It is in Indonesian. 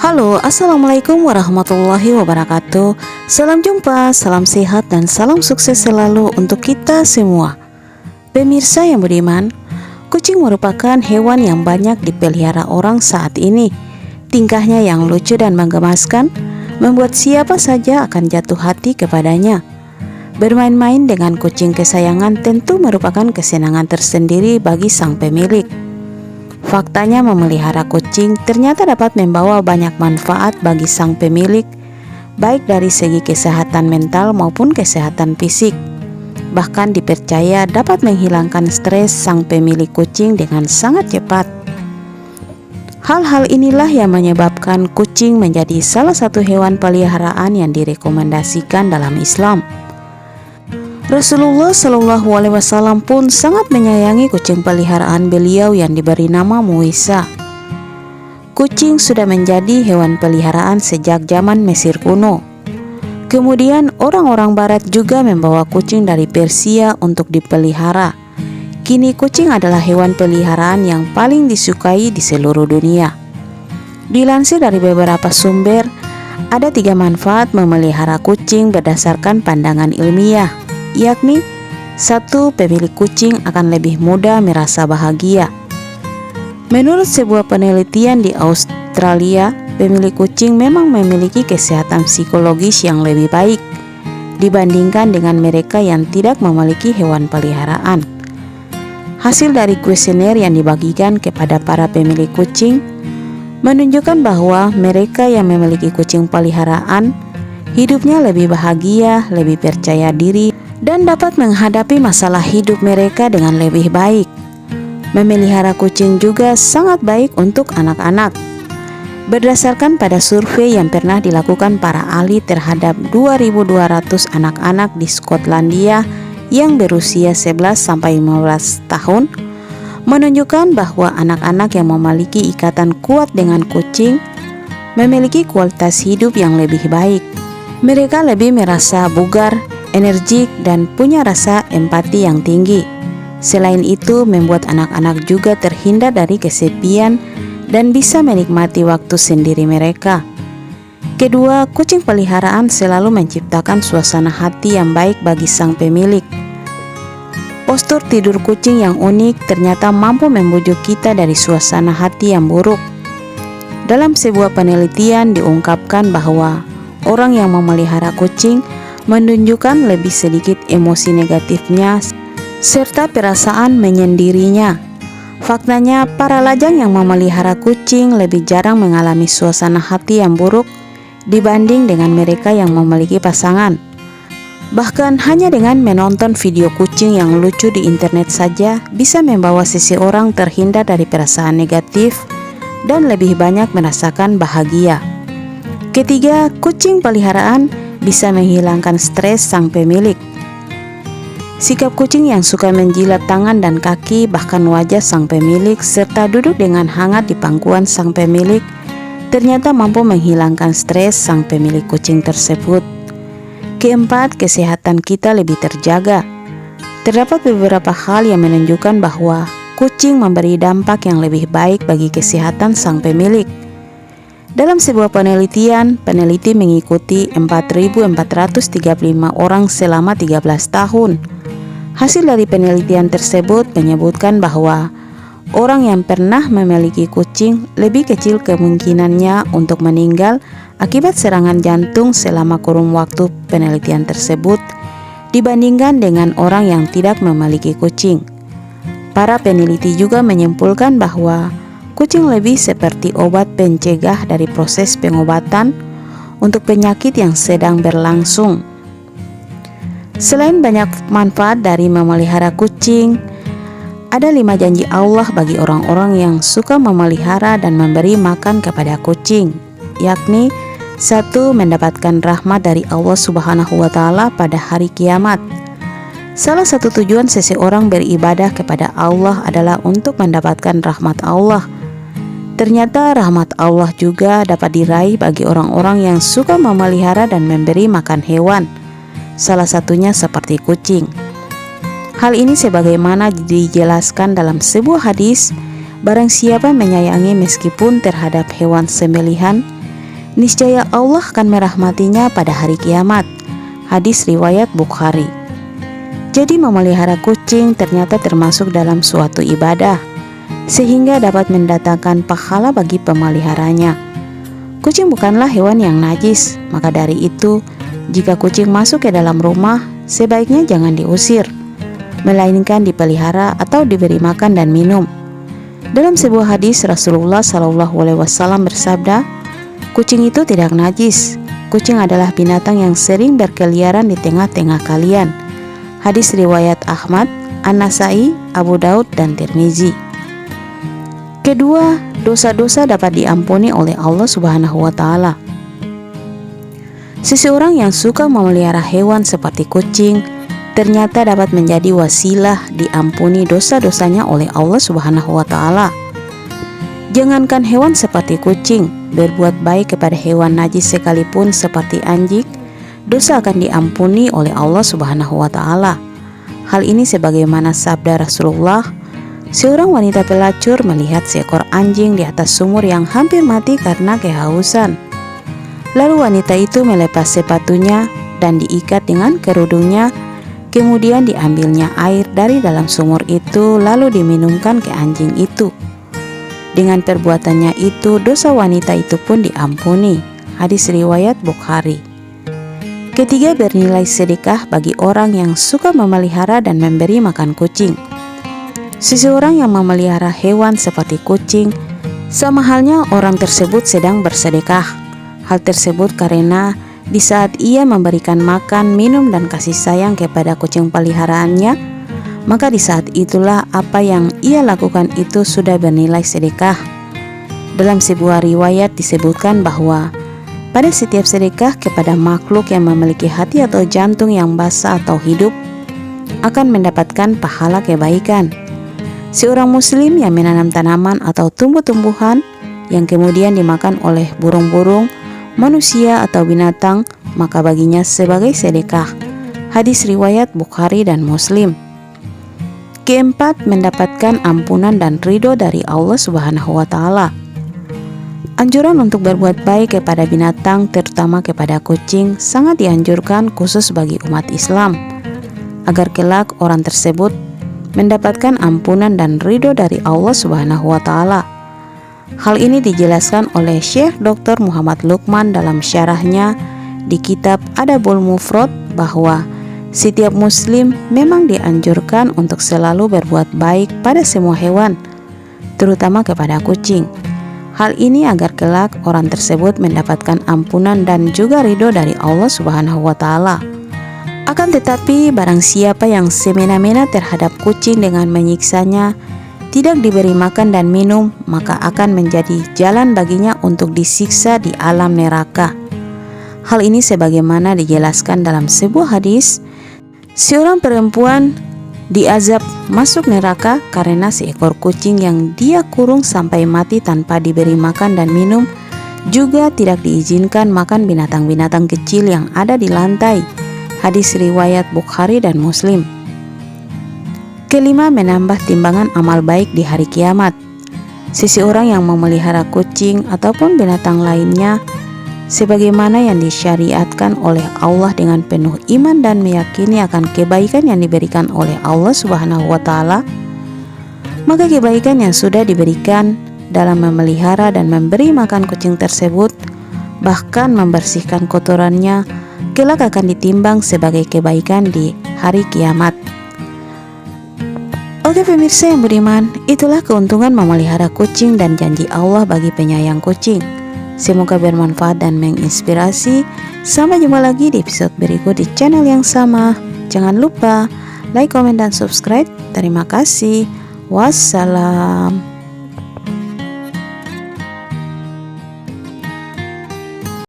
Halo, Assalamualaikum warahmatullahi wabarakatuh. Salam jumpa, salam sehat dan salam sukses selalu untuk kita semua. Pemirsa yang budiman Kucing merupakan hewan yang banyak dipelihara orang saat ini. Tingkahnya yang lucu dan menggemaskan Membuat siapa saja akan jatuh hati kepadanya. Bermain-main dengan kucing kesayangan tentu merupakan kesenangan tersendiri bagi sang pemilik Faktanya memelihara kucing ternyata dapat membawa banyak manfaat bagi sang pemilik, baik dari segi kesehatan mental maupun kesehatan fisik. Bahkan dipercaya dapat menghilangkan stres sang pemilik kucing dengan sangat cepat. Hal-hal inilah yang menyebabkan kucing menjadi salah satu hewan peliharaan yang direkomendasikan dalam Islam. Rasulullah Shallallahu Alaihi Wasallam pun sangat menyayangi kucing peliharaan beliau yang diberi nama Muisa. Kucing sudah menjadi hewan peliharaan sejak zaman Mesir kuno. Kemudian orang-orang barat juga membawa kucing dari Persia untuk dipelihara. Kini kucing adalah hewan peliharaan yang paling disukai di seluruh dunia. Dilansir dari beberapa sumber, ada tiga manfaat memelihara kucing berdasarkan pandangan ilmiah yakni satu pemilik kucing akan lebih mudah merasa bahagia. Menurut sebuah penelitian di Australia, pemilik kucing memang memiliki kesehatan psikologis yang lebih baik dibandingkan dengan mereka yang tidak memiliki hewan peliharaan. Hasil dari kuesioner yang dibagikan kepada para pemilik kucing menunjukkan bahwa mereka yang memiliki kucing peliharaan hidupnya lebih bahagia, lebih percaya diri, dan dapat menghadapi masalah hidup mereka dengan lebih baik. Memelihara kucing juga sangat baik untuk anak-anak. Berdasarkan pada survei yang pernah dilakukan para ahli terhadap 2.200 anak-anak di Skotlandia yang berusia 11 sampai 15 tahun, menunjukkan bahwa anak-anak yang memiliki ikatan kuat dengan kucing memiliki kualitas hidup yang lebih baik. Mereka lebih merasa bugar energik, dan punya rasa empati yang tinggi. Selain itu, membuat anak-anak juga terhindar dari kesepian dan bisa menikmati waktu sendiri mereka. Kedua, kucing peliharaan selalu menciptakan suasana hati yang baik bagi sang pemilik. Postur tidur kucing yang unik ternyata mampu membujuk kita dari suasana hati yang buruk. Dalam sebuah penelitian diungkapkan bahwa orang yang memelihara kucing menunjukkan lebih sedikit emosi negatifnya serta perasaan menyendirinya. Faktanya, para lajang yang memelihara kucing lebih jarang mengalami suasana hati yang buruk dibanding dengan mereka yang memiliki pasangan. Bahkan hanya dengan menonton video kucing yang lucu di internet saja bisa membawa seseorang terhindar dari perasaan negatif dan lebih banyak merasakan bahagia. Ketiga, kucing peliharaan bisa menghilangkan stres sang pemilik. Sikap kucing yang suka menjilat tangan dan kaki, bahkan wajah sang pemilik, serta duduk dengan hangat di pangkuan sang pemilik, ternyata mampu menghilangkan stres sang pemilik kucing tersebut. Keempat, kesehatan kita lebih terjaga. Terdapat beberapa hal yang menunjukkan bahwa kucing memberi dampak yang lebih baik bagi kesehatan sang pemilik. Dalam sebuah penelitian, peneliti mengikuti 4.435 orang selama 13 tahun. Hasil dari penelitian tersebut menyebutkan bahwa orang yang pernah memiliki kucing lebih kecil kemungkinannya untuk meninggal akibat serangan jantung selama kurun waktu penelitian tersebut dibandingkan dengan orang yang tidak memiliki kucing. Para peneliti juga menyimpulkan bahwa Kucing lebih seperti obat pencegah dari proses pengobatan untuk penyakit yang sedang berlangsung. Selain banyak manfaat dari memelihara kucing, ada lima janji Allah bagi orang-orang yang suka memelihara dan memberi makan kepada kucing, yakni satu mendapatkan rahmat dari Allah Subhanahu wa taala pada hari kiamat. Salah satu tujuan seseorang beribadah kepada Allah adalah untuk mendapatkan rahmat Allah Ternyata rahmat Allah juga dapat diraih bagi orang-orang yang suka memelihara dan memberi makan hewan, salah satunya seperti kucing. Hal ini sebagaimana dijelaskan dalam sebuah hadis, barang siapa menyayangi meskipun terhadap hewan sembelihan, niscaya Allah akan merahmatinya pada hari kiamat. Hadis riwayat Bukhari. Jadi memelihara kucing ternyata termasuk dalam suatu ibadah sehingga dapat mendatangkan pahala bagi pemeliharanya. Kucing bukanlah hewan yang najis, maka dari itu jika kucing masuk ke dalam rumah, sebaiknya jangan diusir, melainkan dipelihara atau diberi makan dan minum. Dalam sebuah hadis Rasulullah Shallallahu Alaihi Wasallam bersabda, kucing itu tidak najis. Kucing adalah binatang yang sering berkeliaran di tengah-tengah kalian. Hadis riwayat Ahmad, An-Nasai, Abu Daud, dan Tirmizi. Kedua, dosa-dosa dapat diampuni oleh Allah Subhanahu wa taala. Seseorang yang suka memelihara hewan seperti kucing, ternyata dapat menjadi wasilah diampuni dosa-dosanya oleh Allah Subhanahu wa taala. Jangankan hewan seperti kucing, berbuat baik kepada hewan najis sekalipun seperti anjing, dosa akan diampuni oleh Allah Subhanahu wa taala. Hal ini sebagaimana sabda Rasulullah, seorang wanita pelacur melihat seekor anjing di atas sumur yang hampir mati karena kehausan. Lalu wanita itu melepas sepatunya dan diikat dengan kerudungnya Kemudian diambilnya air dari dalam sumur itu lalu diminumkan ke anjing itu. Dengan perbuatannya itu dosa wanita itu pun diampuni. Hadis riwayat Bukhari. Ketiga bernilai sedekah bagi orang yang suka memelihara dan memberi makan kucing. Seseorang yang memelihara hewan seperti kucing, sama halnya orang tersebut sedang bersedekah. Hal tersebut karena di saat ia memberikan makan, minum, dan kasih sayang kepada kucing peliharaannya, maka di saat itulah apa yang ia lakukan itu sudah bernilai sedekah. Dalam sebuah riwayat disebutkan bahwa pada setiap sedekah kepada makhluk yang memiliki hati atau jantung yang basah atau hidup akan mendapatkan pahala kebaikan. Seorang muslim yang menanam tanaman atau tumbuh-tumbuhan yang kemudian dimakan oleh burung-burung manusia atau binatang, maka baginya sebagai sedekah. Hadis riwayat Bukhari dan Muslim. Keempat, mendapatkan ampunan dan ridho dari Allah Subhanahu wa taala. Anjuran untuk berbuat baik kepada binatang, terutama kepada kucing, sangat dianjurkan khusus bagi umat Islam, agar kelak orang tersebut mendapatkan ampunan dan ridho dari Allah Subhanahu wa taala. Hal ini dijelaskan oleh Syekh Dr. Muhammad Lukman dalam syarahnya di kitab Adabul Mufrad bahwa setiap muslim memang dianjurkan untuk selalu berbuat baik pada semua hewan, terutama kepada kucing. Hal ini agar kelak orang tersebut mendapatkan ampunan dan juga ridho dari Allah Subhanahu wa taala. Akan tetapi barang siapa yang semena-mena terhadap kucing dengan menyiksanya, tidak diberi makan dan minum, maka akan menjadi jalan baginya untuk disiksa di alam neraka. Hal ini sebagaimana dijelaskan dalam sebuah hadis, seorang perempuan diazab masuk neraka karena seekor kucing yang dia kurung sampai mati tanpa diberi makan dan minum, juga tidak diizinkan makan binatang-binatang kecil yang ada di lantai. Hadis riwayat Bukhari dan Muslim. Kelima, menambah timbangan amal baik di hari kiamat. Seseorang yang memelihara kucing ataupun binatang lainnya sebagaimana yang disyariatkan oleh Allah dengan penuh iman dan meyakini akan kebaikan yang diberikan oleh Allah Subhanahu wa taala, maka kebaikan yang sudah diberikan dalam memelihara dan memberi makan kucing tersebut bahkan membersihkan kotorannya kelak akan ditimbang sebagai kebaikan di hari kiamat. Oke pemirsa yang beriman, itulah keuntungan memelihara kucing dan janji Allah bagi penyayang kucing. Semoga bermanfaat dan menginspirasi. Sampai jumpa lagi di episode berikut di channel yang sama. Jangan lupa like, komen, dan subscribe. Terima kasih. Wassalam.